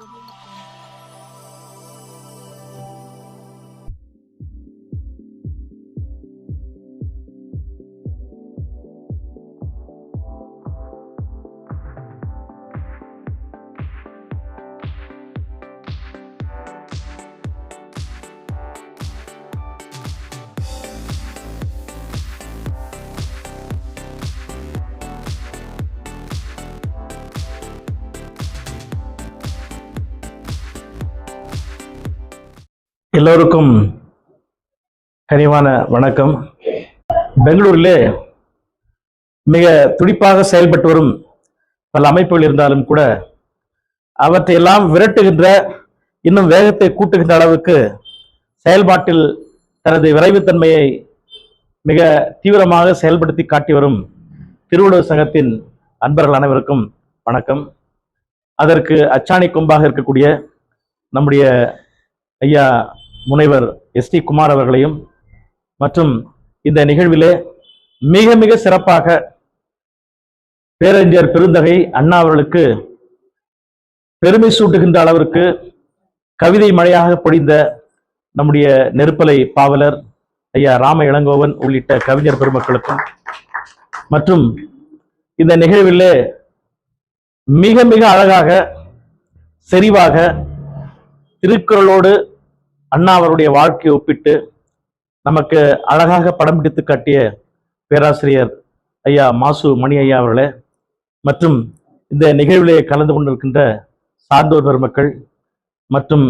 Globo. எல்லோருக்கும் கனிவான வணக்கம். பெங்களூரிலே மிக துடிப்பாக செயல்பட்டு வரும் பல அமைப்புகள் இருந்தாலும் கூட அவற்றையெல்லாம் விரட்டுகின்ற இன்னும் வேகத்தை கூட்டுகின்ற அளவுக்கு செயல்பாட்டில் தனது விரைவுத்தன்மையை மிக தீவிரமாக செயல்படுத்தி காட்டி வரும் திருவள்ளுவர் சங்கத்தின் அன்பர்கள் அனைவருக்கும் வணக்கம். அதற்கு அச்சாணி கொம்பாக இருக்கக்கூடிய நம்முடைய ஐயா முனைவர் எஸ் டி குமார் அவர்களையும் மற்றும் இந்த நிகழ்விலே மிக மிக சிறப்பாக பேரறிஞர் பெருந்தகை அண்ணா அவர்களுக்கு பெருமை சூட்டுகின்ற அளவிற்கு கவிதை மழையாக பொழிந்த நம்முடைய நெருப்பலை பாவலர் ஐயா ராம இளங்கோவன் உள்ளிட்ட கவிஞர் பெருமக்களுக்கும் மற்றும் இந்த நிகழ்விலே மிக மிக அழகாக செறிவாக திருக்குறளோடு அண்ணா அவருடைய வாழ்க்கையை ஒப்பிட்டு நமக்கு அழகாக படம் பிடித்து காட்டிய பேராசிரியர் ஐயா மாசு மணி ஐயா அவர்களே மற்றும் இந்த நிகழ்விலே கலந்து கொண்டிருக்கின்ற சார்ந்தோர் பெருமக்கள் மற்றும்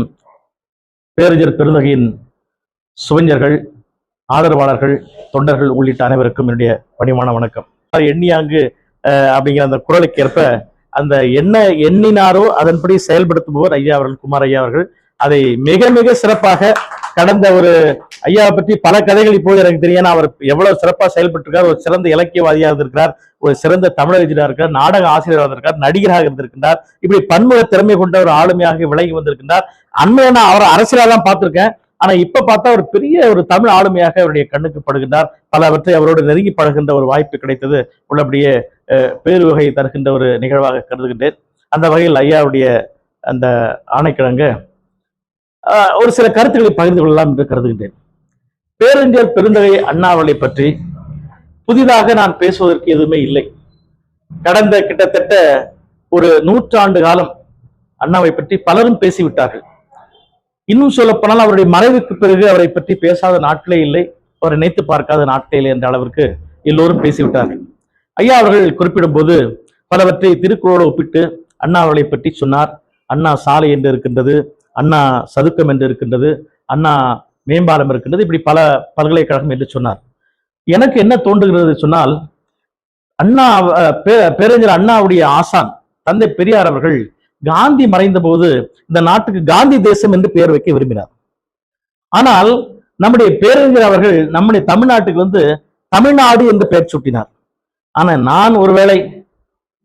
பேரறிஞர் பெருந்தகையின் சுவைஞர்கள் ஆதரவாளர்கள் தொண்டர்கள் உள்ளிட்ட அனைவருக்கும் என்னுடைய பணிவான வணக்கம். எண்ணியாங்கு அப்படிங்கிற அந்த குரலுக்கு ஏற்ப அந்த என்ன எண்ணினாரோ அதன்படி செயல்படுத்துபவர் ஐயா அவர்கள் குமார் ஐயா அவர்கள். அதை மிக மிக சிறப்பாக கடந்த ஒரு ஐயாவை பற்றி பல கதைகள் இப்போது எனக்கு தெரியும். அவர் எவ்வளவு சிறப்பாக செயல்பட்டிருக்கார். ஒரு சிறந்த இலக்கியவாதியாக இருந்திருக்கிறார். ஒரு சிறந்த தமிழறிஞராக இருக்கார் நாடக ஆசிரியராக இருந்திருக்கார் நடிகராக இருந்திருக்கின்றார். இப்படி பன்முக திறமை கொண்ட ஒரு ஆளுமையாக விலகி வந்திருக்கின்றார். அண்மையை நான் அவர் அரசியலாக தான் பார்த்திருக்கேன். ஆனா இப்ப பார்த்தா ஒரு பெரிய ஒரு தமிழ் ஆளுமையாக அவருடைய கண்ணுக்கு படுகின்றார். பலவற்றை அவரோடு நெருங்கி பழகின்ற ஒரு வாய்ப்பு கிடைத்தது. உள்ளபடியே பேருவகை தருகின்ற ஒரு நிகழ்வாக கருதுகின்றேன். அந்த வகையில் ஐயாவுடைய அந்த ஆணைக்கிழங்கு ஒரு சில கருத்துக்களை பகிர்ந்து கொள்ளலாம் என்று கருதுகின்றேன். பேரறிஞர் பெருந்தகை அண்ணாவளை பற்றி புதிதாக நான் பேசுவதற்கு எதுவுமே இல்லை. கடந்த கிட்டத்தட்ட ஒரு நூற்றாண்டு காலம் அண்ணாவை பற்றி பலரும் பேசிவிட்டார்கள். இன்னும் சொல்லப்போனால் அவருடைய மறைவுக்கு பிறகு அவரை பற்றி பேசாத நாட்களே இல்லை. அவரை நினைத்து பார்க்காத நாட்களே இல்லை என்ற அளவிற்கு எல்லோரும் பேசிவிட்டார்கள். ஐயா அவர்கள் குறிப்பிடும்போது பலவற்றை திருக்குறளோடு ஒப்பிட்டு அண்ணா அவர்களை பற்றி சொன்னார். அண்ணா சாலை என்று இருக்கின்றது. அண்ணா சதுக்கம் என்று இருக்கின்றது அண்ணா மேம்பாலம் இருக்கின்றது இப்படி பல பல்கலைக்கழகம் என்று சொன்னார். எனக்கு என்ன தோன்றுகிறது சொன்னால் அண்ணா பே- பேரறிஞர் அண்ணாவுடைய ஆசான் தந்தை பெரியார் அவர்கள் காந்தி மறைந்த போது இந்த நாட்டுக்கு காந்தி தேசம் என்று பெயர் வைக்க விரும்பினார். ஆனால் நம்முடைய பேரறிஞர் அவர்கள் நம்முடைய தமிழ்நாட்டுக்கு வந்து தமிழ்நாடு என்று பெயர் சூட்டினார். ஆனா நான் ஒருவேளை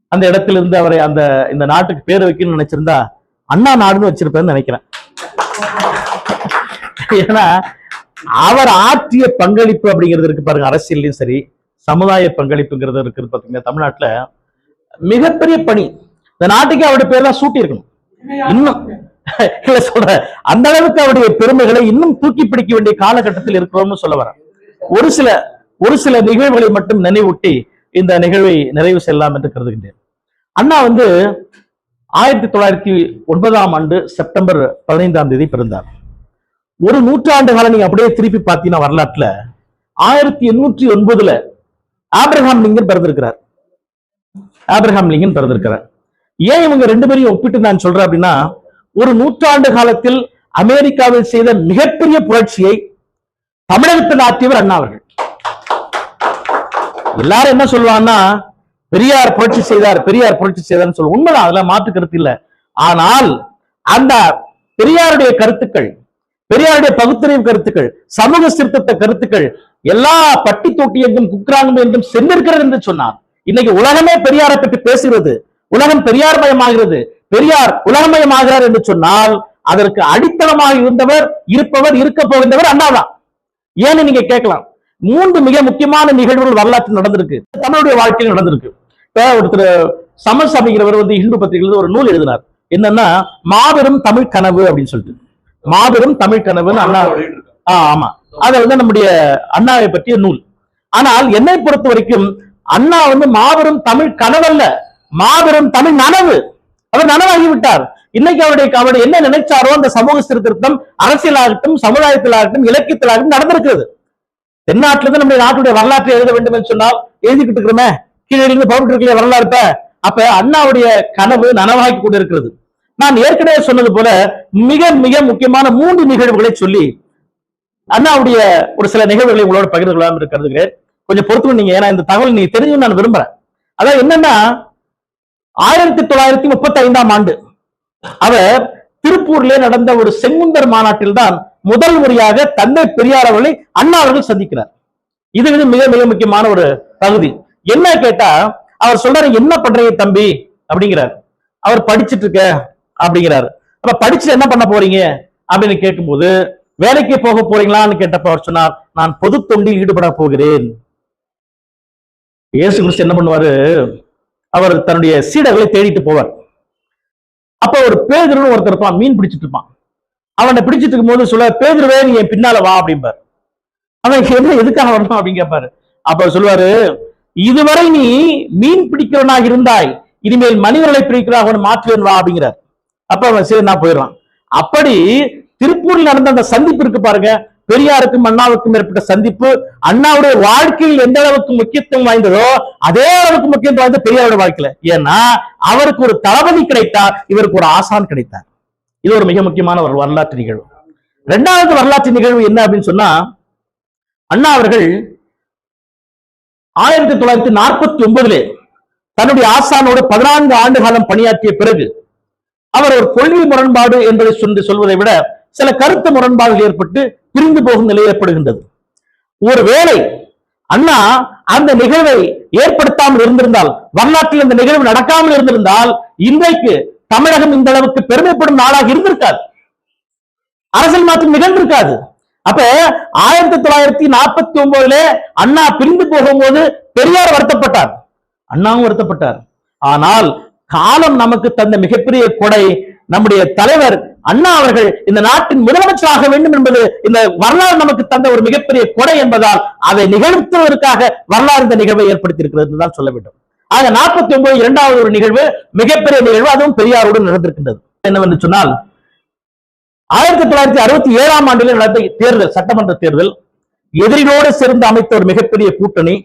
அந்த இடத்திலிருந்து அவரை அந்த இந்த நாட்டுக்கு பேர் வைக்கணும்னு நினைச்சிருந்தா அண்ணா நாடுன்னு வச்சிருப்பேன்னு நினைக்கிறேன். ஏன்னா அவர் ஆற்றிய பங்களிப்பு அப்படிங்கிறது இருக்கு பாருங்க அரசியல்லையும் சரி சமுதாய பங்களிப்புங்கிறது இருக்குது பாத்தீங்கன்னா தமிழ்நாட்டுல மிகப்பெரிய பணி. இந்த நாட்டுக்கு அவருடைய பேர் தான் சூட்டி இருக்கணும். இன்னும். இல்ல சொல்ற அந்த அளவுக்கு அவருடைய பெருமைகளை இன்னும் தூக்கி பிடிக்க வேண்டிய காலகட்டத்தில் இருக்கிறோம்னு சொல்ல வரேன். ஒரு சில ஒரு சில நிகழ்வுகளை மட்டும் நினைவூட்டி இந்த நிகழ்வை நிறைவு செய்யலாம் என்று கருதுகின்றேன். அண்ணா வந்து ஆயிரத்தி தொள்ளாயிரத்தி ஒன்பதாம் ஆண்டு செப்டம்பர் பதினைந்தாம் தேதி பிறந்தார். ஒரு நூற்றாண்டு காலம் நீங்க அப்படியே திருப்பி பார்த்தீங்கன்னா வரலாற்றுல ஆயிரத்தி எண்ணூற்றி ஒன்பதுல ஆப்ரஹாம் லிங்கன் பிறந்திருக்கிறார். ஆப்ரஹாம் லிங்கன் பிறந்திருக்கிறார். ஏன் இவங்க ரெண்டு பேரையும் ஒப்பிட்டு நான் சொல்றேன் அப்படின்னா ஒரு நூற்றாண்டு காலத்தில் அமெரிக்காவில் செய்த மிகப்பெரிய புரட்சியை தமிழகத்தில் ஆற்றியவர் அண்ணா அவர்கள். எல்லாரும் என்ன சொல்லுவாங்கன்னா பெரியார் புரட்சி செய்தார் பெரியார் புரட்சி செய்தார்னு சொல்லுவோம். உண்மைதான் அதெல்லாம் மாற்று கருத்து இல்லை. ஆனால் அந்த பெரியாருடைய கருத்துக்கள் பெரியாருடைய பகுத்தறிவு கருத்துக்கள் சமூக சீர்திருத்த கருத்துக்கள் எல்லா பட்டி தொட்டி என்றும் குக்கிராங்கும் என்றும் சென்றிருக்கிறது என்று சொன்னார். இன்னைக்கு உலகமே பெரியாரை பற்றி பேசுகிறது. உலகம் பெரியார் மயமாகிறது. பெரியார் உலகமயமாகிறார் என்று சொன்னால் அதற்கு அடித்தளமாக இருந்தவர் இருப்பவர் இருக்க போகின்றவர் அண்ணாதான் ஏன்னு நீங்க கேட்கலாம். மூன்று மிக முக்கியமான நிகழ்வுகள் வரலாற்றில் நடந்திருக்கு. தமிழுடைய வாழ்க்கையில் நடந்திருக்கு. ஒருத்தர் சமல் அப்படிங்கிறவர் வந்து இந்து பத்திரிகையில் ஒரு நூல் எழுதினார். என்னன்னா மாபெரும் தமிழ் கனவு அப்படின்னு சொல்லிட்டு. மாபெரும் தமிழ் கனவுன்னு அண்ணா ஆ, ஆமா. அதை வந்து நம்முடைய அண்ணாவை பற்றிய நூல். ஆனால் என்னை பொறுத்த வரைக்கும் அண்ணா வந்து மாபெரும் தமிழ் கனவல்ல. மாபெரும் தமிழ் நனவு. அவர் நனவாகி விட்டார் இன்னைக்கு அவருடைய அவர் என்ன நினைச்சாரோ அந்த சமூக சீர்திருத்தம் அரசியலாகட்டும் சமுதாயத்திலாகட்டும் இலக்கியத்திலாகட்டும் நடந்திருக்கிறது. தென்னாட்டிலிருந்து நம்முடைய நாட்டுடைய வரலாற்றை எழுத வேண்டும் என்று சொன்னால் எழுதிக்கிட்டு இருக்கிறோமே. கீழே இருந்து பவுண்ட் இருக்கலையே வரலாறு அப்ப அண்ணாவுடைய கனவு நனவாகி கொண்டிருக்கிறது. நான் ஏற்கனவே சொன்னது போல மிக மிக முக்கியமான மூன்று நிகழ்வுகளை சொல்லி அண்ணாவுடைய ஒரு சில நிகழ்வுகளை உங்களோட பகிர்ந்து கொள்ளாமல் இருக்கிறது கருதுகிறேன். கொஞ்சம் பொறுத்து நீங்க ஏன்னா இந்த தகவல் நீங்க தெரிஞ்சு நான் விரும்புறேன். அதாவது என்னன்னா ஆயிரத்தி தொள்ளாயிரத்தி முப்பத்தி ஐந்தாம் ஆண்டு அவர் திருப்பூர்ல நடந்த ஒரு செங்குந்தர் மாநாட்டில் தான் முதல் முறையாக தந்தை பெரியார் அவர்களை அண்ணா அவர்கள் சந்திக்கிறார். இது வந்து மிக மிக முக்கியமான ஒரு பகுதி என்ன கேட்டா அவர் சொல்றாரு என்ன பண்றீங்க தம்பி? அப்படிங்கிறார். அவர் படிச்சிட்டு இருக்க அப்படிங்கிறாரு. அப்ப படிச்சுட்டு என்ன பண்ண போறீங்க? அப்படின்னு கேட்கும்போது வேலைக்கு போக போறீங்களான்னு கேட்டப்ப அவர் சொன்னார் நான் பொது தொண்டில் ஈடுபட போகிறேன். இயேசு கிறிஸ்து என்ன பண்ணுவாரு? அவர் தன்னுடைய சீடர்களை தேடிட்டு போவார். அப்ப ஒரு பேதர்னு ஒருத்தர் இருப்பான் மீன் பிடிச்சிட்டு இருப்பான். அவனை பிடிச்சிட்டு இருக்கும்போது சொல்ல பேதுருவே நீ என் பின்னால வா அப்படிம்பாரு. அவன் என்ன எதுக்காக வரணும் அப்படின்னு கேட்பாரு அப்ப சொல்லுவாரு இதுவரை நீ மீன் பிடிக்கிறவனாக இருந்தாய் இனிமேல் மனிதர்களை பிடிக்கிறவன் மாற்றுவேன் வா அப்படிங்கிறார். அப்ப அவன் சரி நான் போயிடுறான் அப்படி திருப்பூரில் நடந்த அந்த சந்திப்பு இருக்கு பாருங்க. பெரியாருக்கும் அண்ணாவுக்கும் ஏற்பட்ட சந்திப்பு அண்ணாவுடைய வாழ்க்கையில் எந்த அளவுக்கு முக்கியத்துவம் வாய்ந்ததோ அதே அளவுக்கு முக்கியத்துவம் வாய்ந்த பெரியாருடைய வாழ்க்கையில. ஏன்னா அவருக்கு ஒரு தளபதி கிடைத்தார் இவருக்கு ஒரு ஆசான் கிடைத்தார். இது ஒரு மிக முக்கியமான ஒரு வரலாற்று நிகழ்வு. இரண்டாவது வரலாற்று நிகழ்வு என்ன அப்படின்னு சொன்னா அண்ணா அவர்கள் ஆயிரத்தி தொள்ளாயிரத்தி நாற்பத்தி ஒன்பதுல தன்னுடைய ஆசானோடு பதினான்கு ஆண்டு காலம் பணியாற்றிய பிறகு அவர் ஒரு கொள்கை முரண்பாடு என்பதை சொல்லி சொல்வதை விட சில கருத்து முரண்பாடுகள் ஏற்பட்டு பிரிந்து போகும் நிலை ஏற்படுகின்றது. ஒருவேளை அண்ணா அந்த நிகழ்வை ஏற்படுத்தாமல் இருந்திருந்தால் வரலாற்றில் அந்த நிகழ்வு நடக்காமல் இருந்திருந்தால் இன்றைக்கு தமிழகம் இந்த அளவுக்கு பெருமைப்படும் நாளாக இருந்திருக்காது. அரசியல் மாற்றம் நிகழ்ந்திருக்காது. அப்ப ஆயிரத்தி தொள்ளாயிரத்தி நாற்பத்தி ஒன்பதுல அண்ணா பிரிந்து போகும்போது பெரியார் வருத்தப்பட்டார். அண்ணாவும் வருத்தப்பட்டார். ஆனால் காலம் நமக்கு தந்த மிகப்பெரிய கொடை நம்முடைய தலைவர் அண்ணா அவர்கள் இந்த நாட்டின் முதலமைச்சராக வேண்டும் என்பது இந்த வரலாறு நமக்கு தந்த ஒரு மிகப்பெரிய கொடை என்பதால் அதை நிகழ்த்துவதற்காக வரலாறு இந்த நிகழ்வை ஏற்படுத்தியிருக்கிறது தான் சொல்ல வேண்டும். ஆக நாற்பத்தி ஒன்பது இரண்டாவது ஒரு நிகழ்வு மிகப்பெரிய நிகழ்வு அதுவும் பெரியாரோடு நடந்திருக்கின்றது. என்னவென்று சொன்னால் ஆயிரத்தி தொள்ளாயிரத்தி அறுபத்தி ஏழாம் ஆண்டில் நடந்த தேர்தல் சட்டமன்ற தேர்தல் எதிரிகளோடு சேர்ந்து அமைத்த ஒரு மிகப்பெரிய கூட்டணி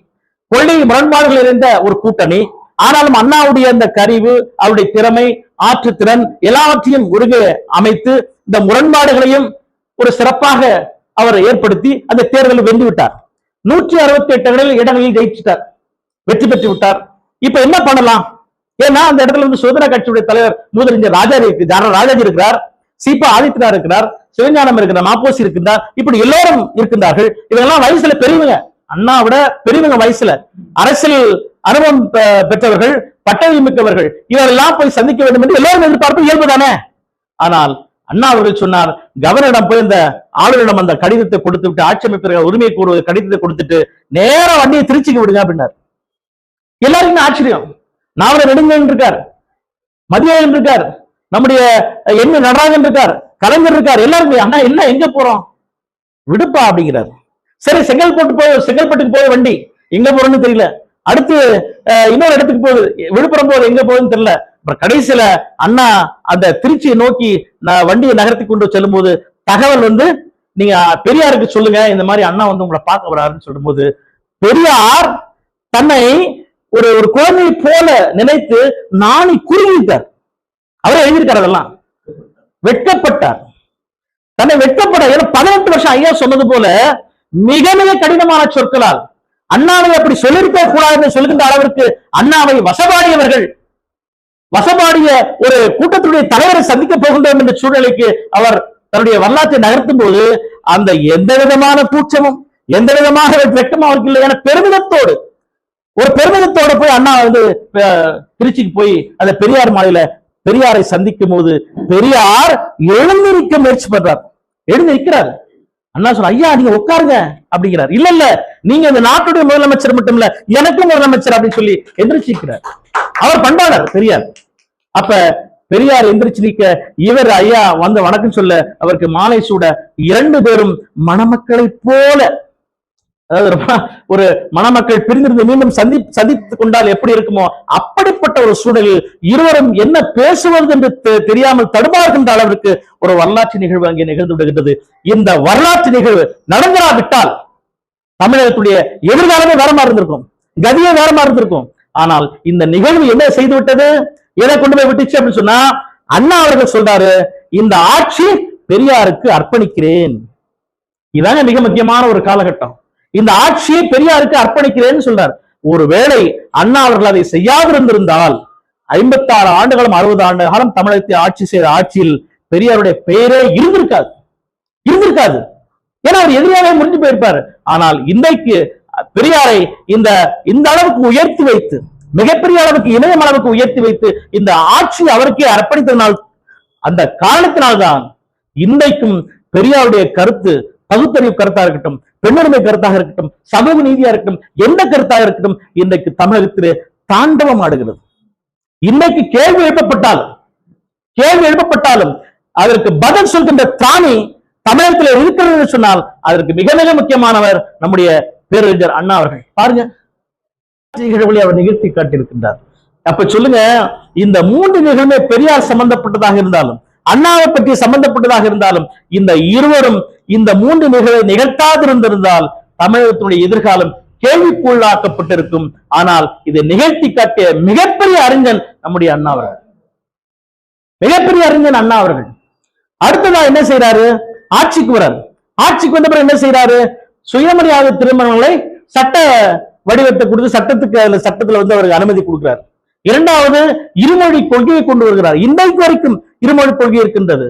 கொள்கை முரண்பாடுகள் இருந்த ஒரு கூட்டணி ஆனாலும் அண்ணாவுடைய அந்த கருவு அவருடைய திறமை ஆற்றுத்திறன் எல்லாவற்றையும் ஒருங்கே அமைத்து இந்த முரண்பாடுகளையும் ஒரு சிறப்பாக அவர் ஏற்படுத்தி அந்த தேர்தலில் வென்று விட்டார் நூற்றி அறுபத்தி எட்டு இடங்களில் இடங்களில் ஜெயிச்சிட்டார். வெற்றி பெற்று விட்டார் இப்ப என்ன பண்ணலாம்? ஏன்னா அந்த இடத்துல வந்து சுதந்திர கட்சியுடைய தலைவர் மூதறிஞர் ராஜாஜி இருக்கு ஜான ராஜாஜி இருக்கிறார் சீபா ஆதித்யநாத் இருக்கிறார் சிவஞானம் இருக்கிறார் மாப்போசி இருக்கின்றார் இப்படி எல்லோரும் இருக்கின்றார்கள். இவங்கெல்லாம் வயசுல பெரியவங்க. அண்ணா விட பெரியவங்க வயசுல. அரசியல் அனுபவம் பெ- பெற்றவர்கள் பட்டவி மிக்கவர்கள். இவரெல்லாம் போய் சந்திக்க வேண்டும் என்று எல்லோரும் எதிர்பார்ப்பு இயல்புதானே ஆனால் அண்ணா அவர்கள் சொன்னார் கவர்னரிடம் போய் இந்த ஆளுநரிடம் அந்த கடிதத்தை கொடுத்து விட்டு ஆட்சி அமைப்பிற்கு உரிமை கூறுவது கடிதத்தை கொடுத்துட்டு நேரம் வண்டியை திருச்சிக்கு விடுங்க அப்படின்னார். எல்லாருக்குமே ஆச்சரியம். நாவல நெடுங்கன் இருக்கார். மதியன் இருக்கார். நம்முடைய என்ன நடராஜன் இருக்கார். கலைஞர் இருக்கார். எல்லாருமே அண்ணா என்ன எங்க போறோம்? விடுப்பா அப்படிங்கிறார். சரி செங்கல்பட்டு போய் செங்கல்பட்டுக்கு போய் வண்டி. எங்க போறோம்னு தெரியல. அடுத்து இன்னொரு இடத்துக்கு போகுது. விழுப்புரம் போகுது. எங்க போகுதுன்னு தெரியல. அப்புறம் கடைசியில அண்ணா அந்த திருச்சியை நோக்கி நான் வண்டியை நகர்த்தி கொண்டு செல்லும் போது தகவல் வந்து நீங்க பெரியாருக்கு சொல்லுங்க. இந்த மாதிரி அண்ணா வந்து உங்களை பார்க்க வராருன்னு சொல்லும்போது பெரியார் தன்னை ஒரு ஒரு குழந்தையை போல நினைத்து நாணி குறுகிட்டார் அவரே எழுதியிருக்கார் அதெல்லாம். வெட்கப்பட்டார். தன்னை வெட்கப்பட ஏன்னா பதினெட்டு வருஷம் ஐயா சொன்னது போல மிக மிக கடினமான சொற்களால் அண்ணாவை அப்படி சொல்லியிருக்க கூடாதுன்னு சொல்லுகின்ற அளவிற்கு அண்ணாவை வசபாடியவர்கள் வசபாடிய ஒரு கூட்டத்தினுடைய தலைவரை சந்திக்க போகின்றோம் என்ற சூழ்நிலைக்கு அவர் தன்னுடைய வரலாற்றை நகர்த்தும் போது அந்த எந்த விதமான கூச்சமும் எந்த விதமாக வெட்கம் அவருக்கு இல்லை என பெருமிதத்தோடு ஒரு பெருமிதத்தோட போய் அண்ணா வந்து திருச்சிக்கு போய் அந்த பெரியார் மாலையில பெரியாரை சந்திக்கும் போது பெரியார் எழுந்திருக்க முயற்சி பண்றார். எழுந்து நிற்கிறார் அண்ணா சொன்ன ஐயா நீங்க உட்காருங்க அப்படிங்கிறார். இல்ல இல்ல நீங்க இந்த நாட்டுடைய முதலமைச்சர் மட்டும் இல்ல எனக்கும் முதலமைச்சர் அப்படின்னு சொல்லி எந்திரிச்சிருக்கிறார். அவர் பண்பாளர் பெரியார். அப்ப பெரியார் எந்திரிச்சு நிக்க இவர் ஐயா வந்த வணக்கம் சொல்ல அவருக்கு மாலை சூட இரண்டு பேரும் மணமக்களை போல அதாவது ஒரு மணமக்கள் பிரிந்திருந்து மீண்டும் சந்தி சந்தித்துக் கொண்டால் எப்படி இருக்குமோ அப்படிப்பட்ட ஒரு சூழலில் இருவரும் என்ன பேசுவது என்று தெ- தெரியாமல் தடுமாறுகின்ற அளவிற்கு ஒரு வரலாற்று நிகழ்வு அங்கே நிகழ்ந்து விடுகின்றது. இந்த வரலாற்று நிகழ்வு நடந்தராவிட்டால் தமிழகத்துடைய எதிர்காலமே வேற இருந்திருக்கும். கதியே வேற இருந்திருக்கும். ஆனால் இந்த நிகழ்வு என்ன செய்து விட்டது? எதை கொண்டு போய் விட்டுச்சு அப்படின்னு சொன்னா அண்ணா அவர்கள் சொல்றாரு இந்த ஆட்சி பெரியாருக்கு அர்ப்பணிக்கிறேன். இதாங்க மிக முக்கியமான ஒரு காலகட்டம். இந்த ஆட்சியை பெரியாருக்கு அர்ப்பணிக்கிறேன்னு சொல்றார். ஒருவேளை அண்ணா அவர்கள் அதை செய்யாதிருந்திருந்தால் ஐம்பத்தாறு ஆண்டுகளும் அறுபது ஆண்டு காலம் தமிழகத்தை ஆட்சி செய்த ஆட்சியில் பெரியாருடைய பெயரே இருந்திருக்காது. இருந்திருக்காது. ஏன்னா அவர் எதிரியாவே முடிஞ்சு போயிருப்பாரு. ஆனால் இன்றைக்கு பெரியாரை இந்த இந்த அளவுக்கு உயர்த்தி வைத்து மிகப்பெரிய அளவுக்கு இணையம் அளவுக்கு உயர்த்தி வைத்து இந்த ஆட்சி அவருக்கே அர்ப்பணித்ததனால் அந்த காரணத்தினால்தான் இன்றைக்கும் பெரியாருடைய கருத்து பகுத்தறிவு கருத்தாக இருக்கட்டும் பெண்ணுரிமை கருத்தாக இருக்கட்டும் சமூக நீதியா இருக்கட்டும் எந்த கருத்தாக இருக்கட்டும் இன்றைக்கு தமிழகத்திலே தாண்டவம் ஆடுகிறது. இன்னைக்கு கேள்வி எழுப்பப்பட்டாலும் கேள்வி எழுப்பப்பட்டாலும் அதற்கு பதில் சொல்கின்ற திராணி தமிழகத்தில் இருக்கிறது என்று சொன்னால் அதற்கு மிக மிக முக்கியமானவர் நம்முடைய பேரறிஞர் அண்ணா அவர்கள். பாருங்க. நிகழ்வுகளை அவர் நிகழ்த்தி காட்டியிருக்கின்றார். அப்ப சொல்லுங்க இந்த மூன்று நிகழ்வுமே பெரியார் சம்பந்தப்பட்டதாக இருந்தாலும் அண்ணாவை பற்றி சம்பந்தப்பட்டதாக இருந்தாலும் இந்த இருவரும் இந்த மூன்று நிகழ்வை நிகழ்த்தாதிருந்திருந்தால் தமிழகத்தினுடைய எதிர்காலம் கேள்விக்குள்ளாக்கப்பட்டிருக்கும். ஆனால் இதை நிகழ்த்தி காட்டிய மிகப்பெரிய அறிஞன் நம்முடைய அண்ணா அவர்கள். மிகப்பெரிய அறிஞன் அண்ணா அவர்கள். அடுத்ததா என்ன செய்யறாரு ஆட்சிக்கு வர்றாரு. ஆட்சிக்கு வந்த பிறகு என்ன செய்யறாரு சுயமரியாதை திருமணங்களை சட்ட வடிவத்தை கொடுத்து சட்டத்துக்கு அதுல சட்டத்துல வந்து அவருக்கு அனுமதி கொடுக்கிறார். இரண்டாவது இருமொழி கொள்கையை கொண்டு வருகிறார். இன்றைக்கு வரைக்கும் இருமொழி கொள்கை இருக்கின்றது.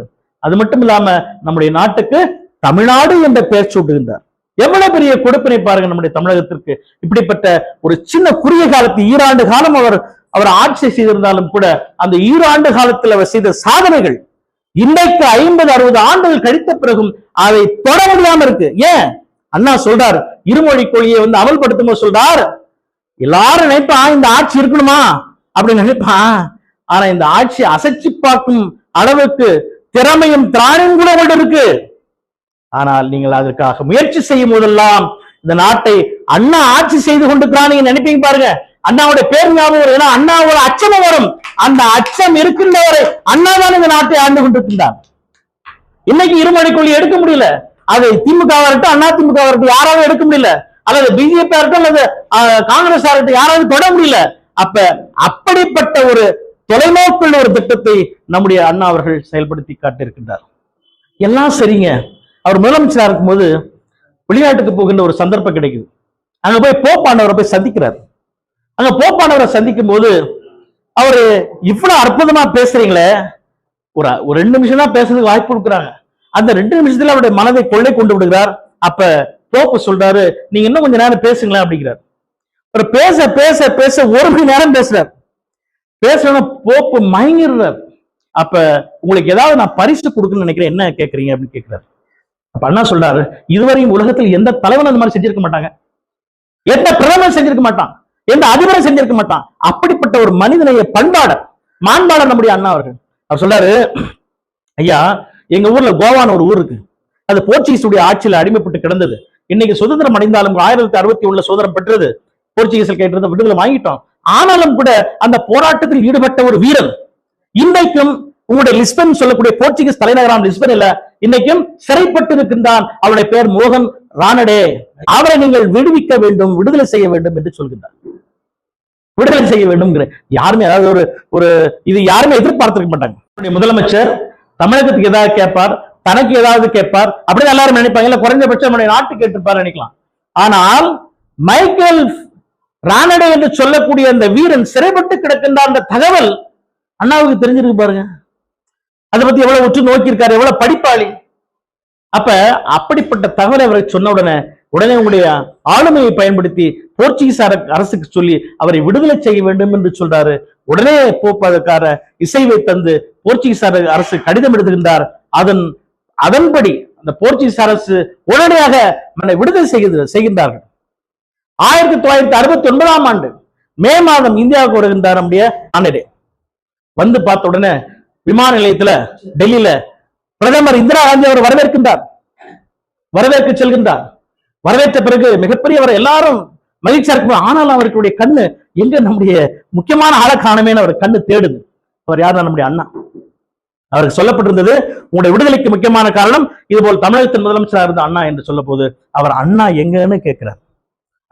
அது மட்டும் இல்லாம நம்முடைய நாட்டுக்கு தமிழ்நாடு என்ற பெயர் சூட்டுகின்றார். எவ்வளவு பெரிய கொடுப்பினை பாருங்க நம்முடைய தமிழகத்திற்கு. இப்படிப்பட்ட ஒரு சின்ன குறுகிய காலத்து ஈராண்டு காலம் அவர் அவர் ஆட்சி செய்திருந்தாலும் கூட அந்த ஈராண்டு காலத்தில் அவர் செய்த சாதனைகள் இன்றைக்கு ஐம்பது அறுபது ஆண்டுகள் கழித்த பிறகும் அதை தொட முடியாம இருக்கு. ஏன்? அண்ணா சொல்றார் இருமொழி கொள்கையை வந்து அமல்படுத்தும் போது சொல்றார் எல்லாரும் நினைப்பா இந்த ஆட்சி இருக்கணுமா? அப்படின்னு நினைப்பான் ஆனா இந்த ஆட்சி அசைச்சு பார்க்கும் அளவுக்கு திறமையும் திராணியும் கூட இருக்கு. ஆனால் நீங்கள் அதற்காக முயற்சி செய்யும் போதெல்லாம் இந்த நாட்டை அண்ணா ஆட்சி செய்து கொண்டிருக்கிறான் நீங்க நினைப்பீங்க பாருங்க. அண்ணாவுடைய பேர் ஞாபகம் வரும் ஏன்னா அண்ணாவோட அச்சம் வரும். அந்த அச்சம் இருக்கின்றவரை அண்ணா தான் இந்த நாட்டை ஆண்டு கொண்டிருக்கின்றார். இன்னைக்கு இருமொழி எடுக்க முடியல. அது திமுக இருக்கட்டும் அண்ணா திமுக இருக்கட்டும் யாராவது எடுக்க முடியல. அல்லது பிஜேபி இருக்கட்டும் அல்லது ஆஹ், காங்கிரஸ் இருக்கட்டும் யாராவது தொட முடியல. அப்ப அப்படிப்பட்ட ஒரு தொலைநோக்குள்ள ஒரு திட்டத்தை நம்முடைய அண்ணா அவர்கள் செயல்படுத்தி காட்டியிருக்கின்றார். எல்லாம் சரிங்க. அவர் முதலமைச்சராக இருக்கும்போது வெளிநாட்டுக்கு போகின்ற ஒரு சந்தர்ப்பம் கிடைக்குது. அங்க போய் போப்பாண்டவரை போய் சந்திக்கிறார். அங்க போப்பாண்டவரை சந்திக்கும் போது அவரு இவ்வளவு அற்புதமா பேசுறீங்களே. ஒரு ஒரு ரெண்டு நிமிஷம் தான் பேசுறதுக்கு வாய்ப்பு கொடுக்குறாங்க. அந்த ரெண்டு நிமிஷத்துல அவருடைய மனதை கொள்ளை கொண்டு விடுகிறார். அப்ப போப்பு சொல்றாரு நீங்க இன்னும் கொஞ்ச நேரம் பேசுங்களேன் அப்படிங்கிறார். ஒரு பேச பேச பேச ஒரு மணி நேரம் பேசுறார். பேசணும் போப்பு மயங்கிடுறார். அப்ப உங்களுக்கு ஏதாவது நான் பரிசு கொடுக்கணும்னு நினைக்கிறேன் என்ன கேட்கறீங்க அப்படின்னு கேட்கிறார் அப்ப அண்ணா சொல்றாரு இதுவரையும் உலகத்தில் எந்த தலைவனும் அந்த மாதிரி செஞ்சிருக்க மாட்டாங்க. எந்த பிரதமர் செஞ்சிருக்க மாட்டான். எந்த அதிபரம் செஞ்சிருக்க மாட்டான். அப்படிப்பட்ட ஒரு மனிதனைய பண்பாளர் மாண்பாளர் நம்முடைய அண்ணா அவர்கள். அவர் சொல்றாரு ஐயா எங்க ஊர்ல கோவான ஒரு ஊர் இருக்கு. அது போர்ச்சுகீஸுடைய ஆட்சியில அடிமைப்பட்டு கிடந்தது. இன்னைக்கு சுதந்திரம் அடைந்தாலும் ஆயிரத்தி அறுபத்தி ஒண்ணுல சுதந்திரம் பெற்றது போர்ச்சுகீசில் கேட்டிருந்த விடுதலை வாங்கிட்டோம். ஆனாலும் கூட அந்த போராட்டத்தில் ஈடுபட்ட ஒரு வீரன் இன்றைக்கும் உங்களுடைய லிஸ்பன் சொல்லக்கூடிய போர்ச்சுகீஸ் தலைநகரான லிஸ்பன் இல்ல இன்னைக்கும் சிறைப்பட்டு இருக்கின்றான் அவருடைய பெயர் மோகன் ரானடே அவரை நீங்கள் விடுவிக்க வேண்டும் விடுதலை செய்ய வேண்டும் என்று சொல்கின்றார். விடுதலை செய்ய வேண்டும் யாருமே அதாவது ஒரு ஒரு இது யாருமே எதிர்பார்த்திருக்க மாட்டாங்க. முதலமைச்சர் தமிழகத்துக்கு ஏதாவது கேட்பார் தனக்கு ஏதாவது கேட்பார் அப்படின்னு எல்லாரும் நினைப்பாங்க. இல்ல குறைஞ்சபட்சம் நம்முடைய நாட்டு கேட்டிருப்பார் நினைக்கலாம். ஆனால் மைக்கேல் ரானடே என்று சொல்லக்கூடிய அந்த வீரன் சிறைப்பட்டு கிடக்கின்ற அந்த தகவல் அண்ணாவுக்கு தெரிஞ்சிருக்கு பாருங்க. அதை பத்தி எவ்வளவு உற்று நோக்கியிருக்காரு எவ்வளவு படிப்பாளி. அப்ப அப்படிப்பட்ட தகவலை அவரை சொன்ன உடனே உடனே உங்களுடைய ஆளுமையை பயன்படுத்தி போர்ச்சுகீஸ் அரசுக்கு சொல்லி அவரை விடுதலை செய்ய வேண்டும் என்று சொல்றாரு. உடனே போப்பதற்கார இசைவை தந்து போர்ச்சுகீஸ் அரசு கடிதம் எழுதுகின்றார். அதன் அதன்படி அந்த போர்ச்சுகீஸ் அரசு உடனடியாக மன்னை விடுதலை செய்கிறது செய்கின்றார்கள். ஆயிரத்தி தொள்ளாயிரத்தி அறுபத்தி ஒன்பதாம் ஆண்டு மே மாதம் இந்தியாவுக்கு வருகின்றார் நம்முடைய ஆண்டே வந்து பார்த்த உடனே விமான நிலையத்துல டெல்லியில பிரதமர் இந்திரா காந்தி அவர் வரவேற்கின்றார். வரவேற்க செல்கின்றார். வரவேற்ற பிறகு மிகப்பெரிய அவர் எல்லாரும் மகிழ்ச்சியா இருக்கும் ஆனால் அவர்களுடைய கண்ணு எங்க நம்முடைய முக்கியமான ஆளை காணமேன்னு அவர் கண்ணு தேடுது. அவர் யார் நம்முடைய அண்ணா. அவருக்கு சொல்லப்பட்டிருந்தது உங்களுடைய விடுதலைக்கு முக்கியமான காரணம் இதுபோல் தமிழகத்தின் முதலமைச்சராக இருந்த அண்ணா என்று சொல்ல போது அவர் அண்ணா எங்கன்னு கேட்கிறார்.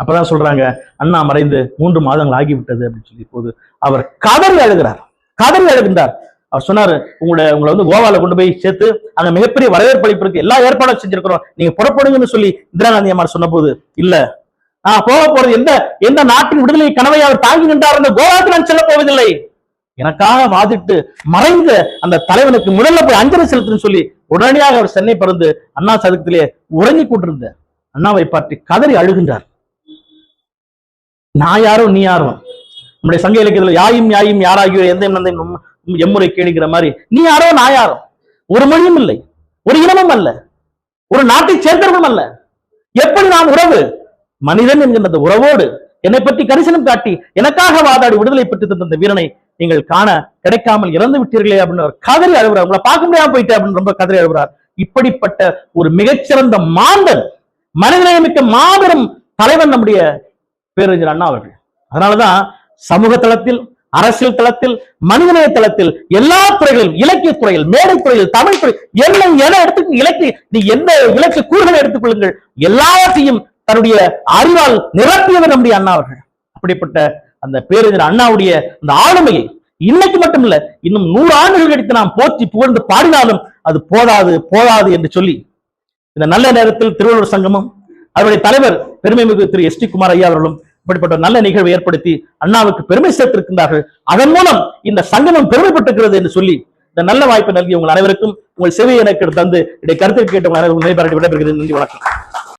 அப்பதான் சொல்றாங்க அண்ணா மறைந்து மூன்று மாதங்கள் ஆகிவிட்டது அப்படின்னு சொல்லி போது அவர் கதறி அழுகிறார். கதறி அழுகின்றார். அவர் சொன்னாரு உங்களை உங்களை வந்து கோவால கொண்டு போய் சேர்த்து அங்க மிகப்பெரிய வரவேற்பு அளிப்பிற்கு எல்லா ஏற்பாடும் செஞ்சிருக்கிறோம். நீங்க புறப்படுங்கன்னு சொல்லி இந்திரா காந்தி அம்மா சொன்ன போது இல்ல. நான் போக போறது எந்த எந்த நாட்டின் விடுதலை கனவை அவர் தாங்கி நின்றார் அந்த கோவாக்கு நான் செல்ல போவதில்லை. எனக்காக வாதிட்டு மறைந்த அந்த தலைவனுக்கு முதல்ல போய் அஞ்சலி செலுத்துன்னு சொல்லி உடனடியாக அவர் சென்னை பறந்து அண்ணா சதுக்கத்திலே உறங்கி கொண்டிருந்த அண்ணாவை பார்த்து கதறி அழுகின்றார். நான் யாரும் நீ யாரும் நம்முடைய சங்க இலக்கியத்தில் யாயும் யாயும் யாராகியோ எந்த நந்தை எம்முறை கேடுங்கிற மாதிரி நீ யாரோ நான் யாரோ? ஒரு மொழியும் இல்லை ஒரு இனமும் அல்ல ஒரு நாட்டை சேர்ந்தவர்களும் அல்ல. எப்படி நாம் உறவு? மனிதன் என்கின்ற அந்த உறவோடு என்னை பற்றி கரிசனம் காட்டி எனக்காக வாதாடி விடுதலை பெற்று தந்த வீரனை நீங்கள் காண கிடைக்காமல் இறந்து விட்டீர்களே அப்படின்னு அவர் கதறி அழுகிறார். உங்களை பார்க்க முடியாம போயிட்டே அப்படின்னு ரொம்ப கதறி அழுகிறார். இப்படிப்பட்ட ஒரு மிகச்சிறந்த மாந்தன் மனிதநேயமிக்க மாபெரும் தலைவன் நம்முடைய பேரறிஞர் அண்ணா அவர்கள். அதனாலதான் சமூக தளத்தில் அரசியல் தளத்தில் மனிதநேய தளத்தில் எல்லா துறைகளிலும் இலக்கிய துறையில் மேடை துறையில் தமிழ் துறை என்ன என எடுத்து இலக்கிய நீ என்ன இலக்கிய கூறுகளை எடுத்துக் கொள்ளுங்கள். எல்லாவற்றையும் தன்னுடைய அறிவால் நிரப்பியவர் நம்முடைய அண்ணா அவர்கள். அப்படிப்பட்ட அந்த பேரறிஞர் அண்ணாவுடைய அந்த ஆளுமையை இன்னைக்கு மட்டும் இல்ல இன்னும் நூறு ஆண்டுகள் கழித்து நாம் போற்றி புகழ்ந்து பாடினாலும் அது போதாது போதாது என்று சொல்லி இந்த நல்ல நேரத்தில் திருவள்ளுவர் சங்கமும் அவருடைய தலைவர் பெருமைமிகு திரு எஸ் டி குமார் ஐயா அவர்களும் இப்படிப்பட்ட ஒரு நல்ல நிகழ்வை ஏற்படுத்தி அண்ணாவுக்கு பெருமை சேர்த்திருக்கின்றார்கள். அதன் மூலம் இந்த சங்கமம் பெருமைப்பட்டிருக்கிறது என்று சொல்லி இந்த நல்ல வாய்ப்பை நல்கி உங்கள் அனைவருக்கும் உங்கள் செவி எனக்கு தந்து இதை கருத்தில் கேட்டு உங்கள் அனைவரும் விடைபெறுகிறது நன்றி வணக்கம்.